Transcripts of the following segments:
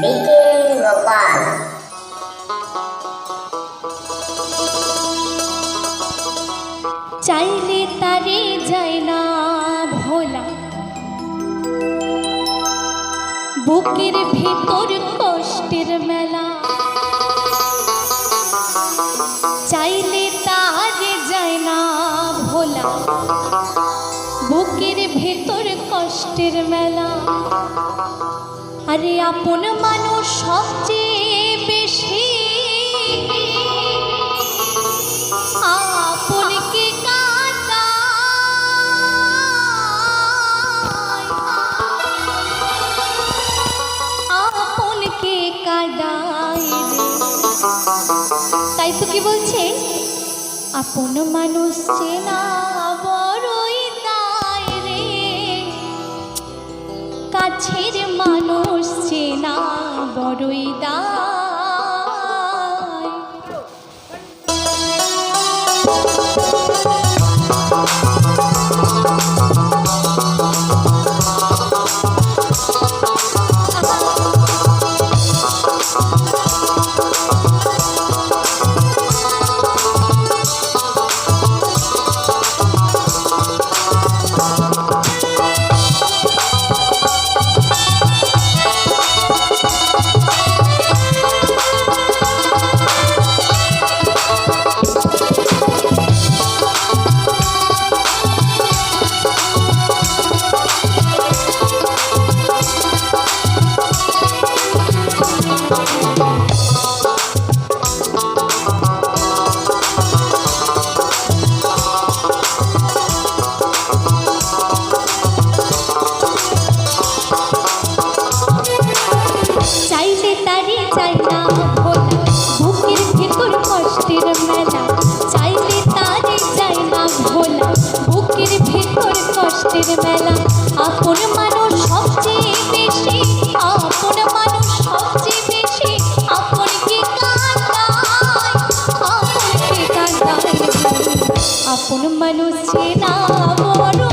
বিকেল গোপাল চাইলে তারে যায় না ভোলা। বুকের ভিতর কষ্টের মেলা। চাইলে তারে যায় না ভোলা। বুকের ভেতর কষ্টের মেলা। আরে আপন মানুষ সবচেয়ে বেশি। তাই তো কি বলছে? আপন মানুষ চেনা বড়ই দায় রে। কাছের মানুষ বড়ই মানুষ সবচেয়ে আপন মানুষ চেনা বড়ই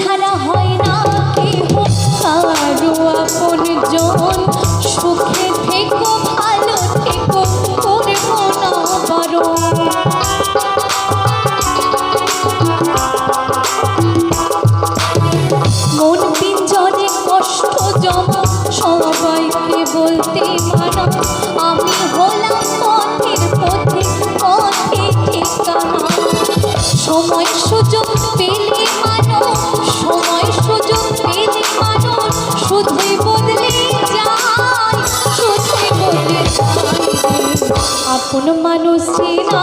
ছাড়া হয় না কেহ। কারও আপন জন, সুখে থেকো, ভালো থেকো করব না বারো মন পিঞ্জরে কষ্ট জমা, সবাইকে বলতে মানা আমি হলাম পথের পথে পথে ঠিকানা। সময় আপন মানুষ চেনা